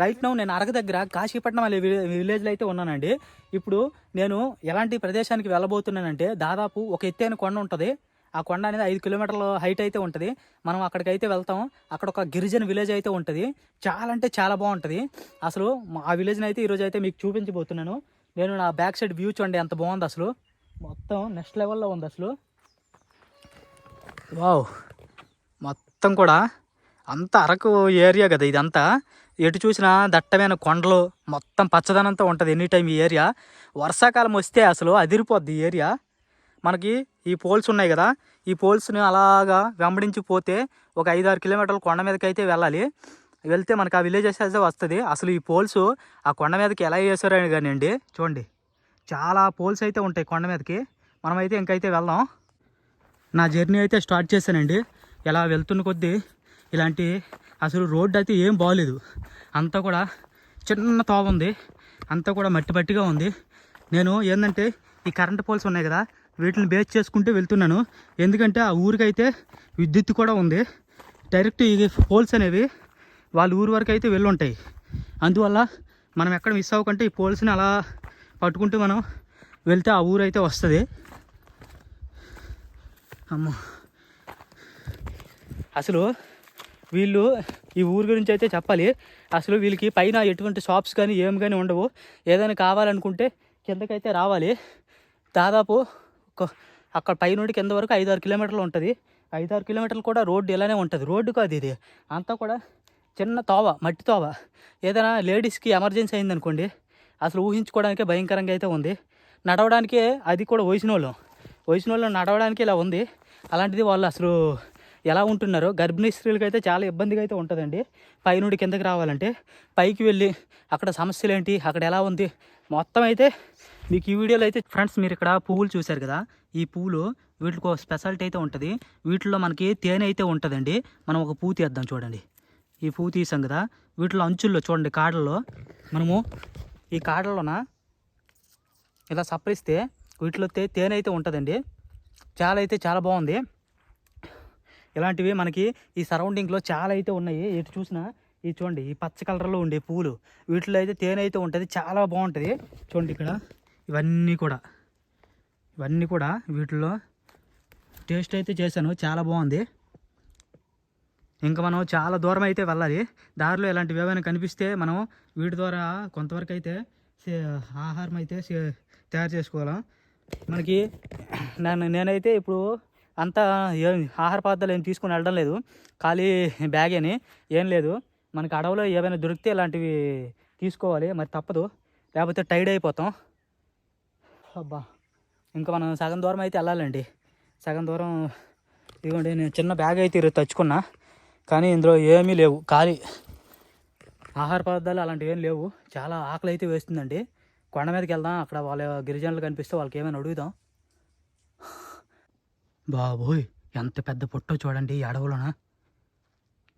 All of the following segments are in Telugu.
రైట్ నౌ నేను అరగ దగ్గర కాశీపట్నం అనే విలేజ్లో అయితే ఉన్నానండి. ఇప్పుడు నేను ఎలాంటి ప్రదేశానికి వెళ్ళబోతున్నానంటే దాదాపు ఒక ఎత్తైన కొండ ఉంటుంది. ఆ కొండ అనేది ఐదు కిలోమీటర్ల హైట్ అయితే ఉంటుంది. మనం అక్కడికైతే వెళ్తాం. అక్కడ ఒక గిరిజన విలేజ్ అయితే ఉంటుంది. చాలా అంటే చాలా బాగుంటుంది. అసలు మా- ఆ విలేజ్ని అయితే ఈరోజు అయితే మీకు చూపించబోతున్నాను. నేను నా బ్యాక్ సైడ్ వ్యూ చూడండి ఎంత బాగుంది అసలు. మొత్తం నెక్స్ట్ లెవెల్లో ఉంది అసలు. వావ్ మొత్తం కూడా అంత అరకు ఏరియా కదా ఇదంతా. ఎటు చూసినా దట్టమైన కొండలు మొత్తం పచ్చదనంతో ఉంటుంది ఎనీ టైం ఈ ఏరియా. వర్షాకాలం వస్తే అసలు అదిరిపోద్ది ఈ ఏరియా. మనకి ఈ పోల్స్ ఉన్నాయి కదా ఈ పోల్స్ని అలాగా వెంబడించి పోతే ఒక ఐదు ఆరు కిలోమీటర్ల కొండ మీదకి అయితే వెళ్ళాలి. వెళ్తే మనకి ఆ విలేజెస్ అయితే వస్తుంది. అసలు ఈ పోల్స్ ఆ కొండ మీదకి ఎలా వేసారని కానివ్వండి చూడండి. చాలా పోల్స్ అయితే ఉంటాయి కొండ మీదకి. మనమైతే ఇంకైతే వెళ్దాం. నా జర్నీ అయితే స్టార్ట్ చేశానండి. ఇలా వెళ్తున్న కొద్దీ ఇలాంటి అసలు రోడ్డు అయితే ఏం బాగోలేదు. అంతా కూడా చిన్న తోవ ఉంది. అంతా కూడా మట్టి మట్టిగా ఉంది. నేను ఏంటంటే ఈ కరెంట్ పోల్స్ ఉన్నాయి కదా వీటిని బేస్ చేసుకుంటూ వెళ్తున్నాను. ఎందుకంటే ఆ ఊరికైతే విద్యుత్ కూడా ఉంది. డైరెక్ట్ ఈ పోల్స్ అనేవి వాళ్ళ ఊరు వరకు అయితే వెళ్ళుంటాయి. అందువల్ల మనం ఎక్కడ మిస్ అవ్వకుంటే ఈ పోల్స్ని అలా పట్టుకుంటూ మనం వెళ్తే ఆ ఊరు అయితే వస్తుంది. అమ్మో. అసలు వీళ్ళు ఈ ఊరు గురించి అయితే చెప్పాలి. అసలు వీళ్ళకి పైన ఎటువంటి షాప్స్ కానీ ఏం కానీ ఉండవు. ఏదైనా కావాలనుకుంటే కిందకైతే రావాలి. దాదాపు ఒక- అక్కడ పైనుండి కింద వరకు ఐదు ఆరు కిలోమీటర్లు ఉంటుంది. ఐదు ఆరు కిలోమీటర్లు కూడా రోడ్డు ఇలానే ఉంటుంది. రోడ్డు కాదు ఇది. అంతా కూడా చిన్న తోవ మట్టి తోవ. ఏదైనా లేడీస్కి ఎమర్జెన్సీ అయిందనుకోండి అసలు ఊహించుకోవడానికే భయంకరంగా అయితే ఉంది. నడవడానికే అది కూడా వయసిన వాళ్ళం వయసిన వాళ్ళు నడవడానికి ఇలా ఉంది. అలాంటిది వాళ్ళు అసలు ఎలా ఉంటున్నారో గర్భిణీ స్త్రీలకు అయితే చాలా ఇబ్బందిగా అయితే ఉంటుందండి. పైనుండి కిందకి రావాలంటే పైకి వెళ్ళి అక్కడ సమస్యలు ఏంటి అక్కడ ఎలా ఉంది? మొత్తం అయితే మీకు ఈ వీడియోలో అయితే ఫ్రెండ్స్ మీరు ఇక్కడ పువ్వులు చూశారు కదా? ఈ పువ్వులు వీటికి ఒక స్పెషాలిటీ అయితే ఉంటుంది. వీటిలో మనకి తేనె అయితే ఉంటుందండి. మనం ఒక పువ్వు తీద్దాం చూడండి. ఈ పువ్వు తీసాం కదా? వీటిలో అంచుల్లో చూడండి కాడల్లో. మనము ఈ కాడల్లోన ఇలా సప్పరిస్తే వీటిలో తేనె అయితే ఉంటుందండి. చాలా అయితే చాలా బాగుంది. ఇలాంటివి మనకి ఈ సరౌండింగ్లో చాలా అయితే ఉన్నాయి. ఎటు చూసినా ఈ చూడండి ఈ పచ్చ కలర్లో ఉండే పూలు. వీటిలో అయితే తేనె అయితే ఉంటుంది. చాలా బాగుంటుంది. చూడండి ఇక్కడ. ఇవన్నీ కూడా. ఇవన్నీ కూడా వీటిలో టేస్ట్ అయితే చేశాను. చాలా బాగుంది. ఇంకా మనం చాలా దూరం అయితే వెళ్ళాలి. దారిలో ఇలాంటివి ఏమైనా కనిపిస్తే మనం వీటి ద్వారా కొంతవరకు అయితే సే- ఆహారం అయితే తయారు చేసుకోవాలి. మనకి నేనైతే ఇప్పుడు అంతా ఏం ఆహార పదార్థాలు ఏం తీసుకుని వెళ్ళడం లేదు. ఖాళీ బ్యాగ్ అని ఏం లేదు. మనకి అడవిలో ఏమైనా దొరికితే ఇలాంటివి తీసుకోవాలి. మరి తప్పదు. లేకపోతే టైడ్ అయిపోతాం. అబ్బా! ఇంకా మనం సగం దూరం అయితే వెళ్ళాలండి. సగం దూరం ఇదిగోండి నేను చిన్న బ్యాగ్ అయితే ఈరోజు తెచ్చుకున్నా. కానీ ఇందులో ఏమీ లేవు. ఖాళీ ఆహార పదార్థాలు అలాంటివి ఏం లేవు. చాలా ఆకలి అయితే వేస్తుందండి. కొండ మీదకి వెళ్దాం. అక్కడ వాళ్ళ గిరిజనులు కనిపిస్తే వాళ్ళకి ఏమైనా అడుగుదాం. బాబోయ్ ఎంత పెద్ద పొట్టో చూడండి ఈ అడవులోన.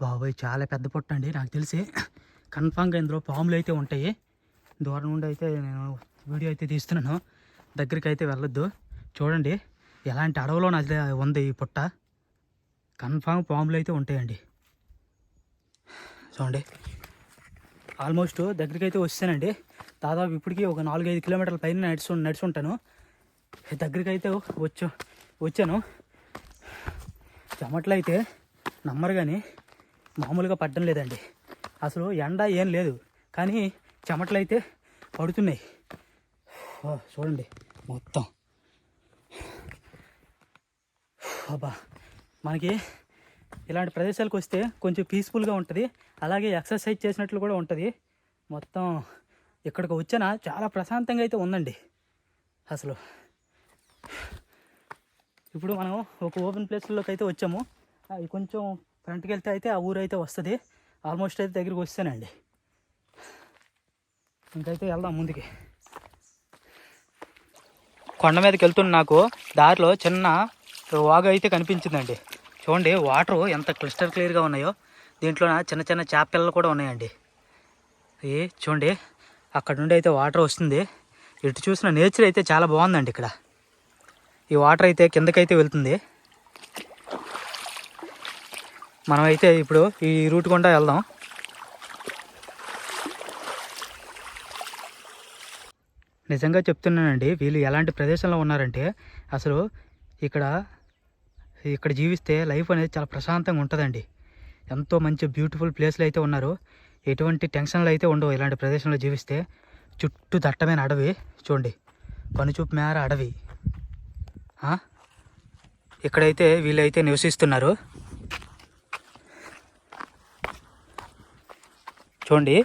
బాబోయ్ చాలా పెద్ద పొట్ట అండి నాకు తెలిసి. కన్ఫామ్గా ఇందులో పాములు అయితే ఉంటాయి. దూరం నుండి అయితే నేను వీడియో అయితే తీస్తున్నాను. దగ్గరికి అయితే వెళ్ళొద్దు. చూడండి ఎలాంటి అడవులో అది ఉంది ఈ పుట్ట. కన్ఫామ్ పాములు అయితే ఉంటాయండి. చూడండి ఆల్మోస్ట్ దగ్గరికి అయితే వస్తానండి దాదాపు ఇప్పటికీ ఒక నాలుగైదు కిలోమీటర్ల పైన నడిచి నడుచుంటాను దగ్గరికి అయితే వచ్చి వచ్చాను. చెమట్లు అయితే నమ్మరు కానీ మామూలుగా పడ్డం లేదండి. అసలు ఎండ ఏం లేదు కానీ చెమటలు అయితే పడుతున్నాయి చూడండి మొత్తం. అబ్బా మనకి ఇలాంటి ప్రదేశాలకు వస్తే కొంచెం పీస్ఫుల్గా ఉంటుంది అలాగే ఎక్సర్సైజ్ చేసినట్లు కూడా ఉంటుంది. మొత్తం ఇక్కడికి వచ్చిన చాలా ప్రశాంతంగా అయితే ఉందండి. అసలు ఇప్పుడు మనం ఒక ఓపెన్ ప్లేస్లోకి అయితే వచ్చాము. అవి కొంచెం ఫ్రంట్కి వెళ్తే అయితే ఆ ఊరు అయితే వస్తుంది. ఆల్మోస్ట్ అయితే దగ్గరికి వస్తానండి. ఇంకైతే వెళ్దాం ముందుకి. కొండ మీదకి వెళ్తున్న నాకు దారిలో చిన్న వాగు అయితే కనిపించిందండి. చూడండి వాటర్ ఎంత క్లిస్టర్ క్లియర్గా ఉన్నాయో. దీంట్లో చిన్న చిన్న చేపలు కూడా ఉన్నాయండి. ఏ చూడండి అక్కడ నుండి అయితే వాటర్ వస్తుంది. ఇటు చూసిన నేచర్ అయితే చాలా బాగుందండి ఇక్కడ. ఈ వాటర్ అయితే కిందకైతే వెళ్తుంది. మనమైతే ఇప్పుడు ఈ రూట్ గుండా వెళ్దాం. నిజంగా చెప్తున్నానండి వీళ్ళు ఎలాంటి ప్రదేశంలో ఉన్నారంటే అసలు ఇక్కడ ఇక్కడ జీవిస్తే లైఫ్ అనేది చాలా ప్రశాంతంగా ఉంటుందండి. ఎంతో మంచి బ్యూటిఫుల్ ప్లేస్లు అయితే ఉన్నారు. ఎటువంటి టెన్షన్లు అయితే ఉండవు ఇలాంటి ప్రదేశంలో జీవిస్తే. చుట్టూ దట్టమైన అడవి చూడండి. కనుచూపు మేర అడవి. ఇక్కడైతే వీళ్ళైతే నివసిస్తున్నారు? చూడండి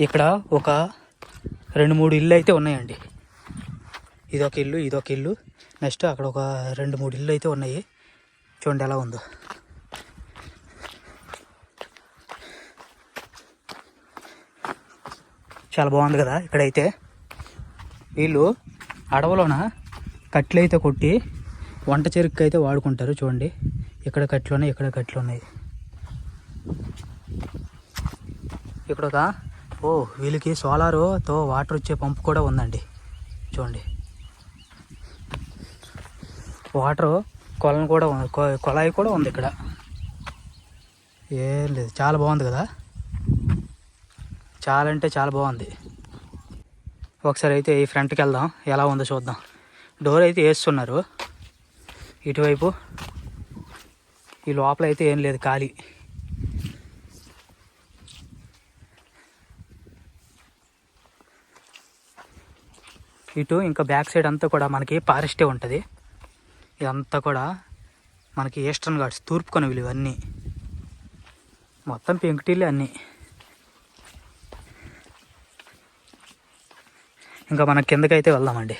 ఇక్కడ ఒక రెండు మూడు ఇల్లు అయితే ఉన్నాయండి. ఇదొక ఇల్లు ఇదొక ఇల్లు. నెక్స్ట్ అక్కడ ఒక రెండు మూడు ఇల్లు అయితే ఉన్నాయి. చూడండి ఎలా ఉందో. చాలా బాగుంది కదా ఇక్కడైతే. వీళ్ళు అడవులోన కట్లయితే కొట్టి వంట చెరుకు అయితే వాడుకుంటారు చూడండి. ఇక్కడ కట్లు ఉన్నాయి ఇక్కడ కట్లు ఉన్నాయి ఇక్కడ ఒక ఓ వీళ్ళకి సోలారుతో వాటర్ వచ్చే పంపు కూడా ఉందండి. చూడండి. వాటర్ కొలను కూడా ఉంది. కొలాయి కూడా ఉంది ఇక్కడ. ఏం లేదు చాలా బాగుంది కదా. చాలా అంటే చాలా బాగుంది. ఒకసారి అయితే ఈ ఫ్రంట్కి వెళ్దాం. ఎలా ఉందో చూద్దాం. డోర్ అయితే వేస్తున్నారు. ఇటువైపు. ఈ లోపల అయితే ఏం లేదు ఖాళీ. ఇటు ఇంకా బ్యాక్ సైడ్ అంతా కూడా మనకి ఫారెస్టే ఉంటుంది. ఇదంతా కూడా మనకి ఈస్టర్న్ ఘాట్స్ తూర్పు కొనవిలు ఇవన్నీ. మొత్తం పెంకుటిల్లు అన్నీ. ఇంకా మన కిందకైతే వెళ్దామండి.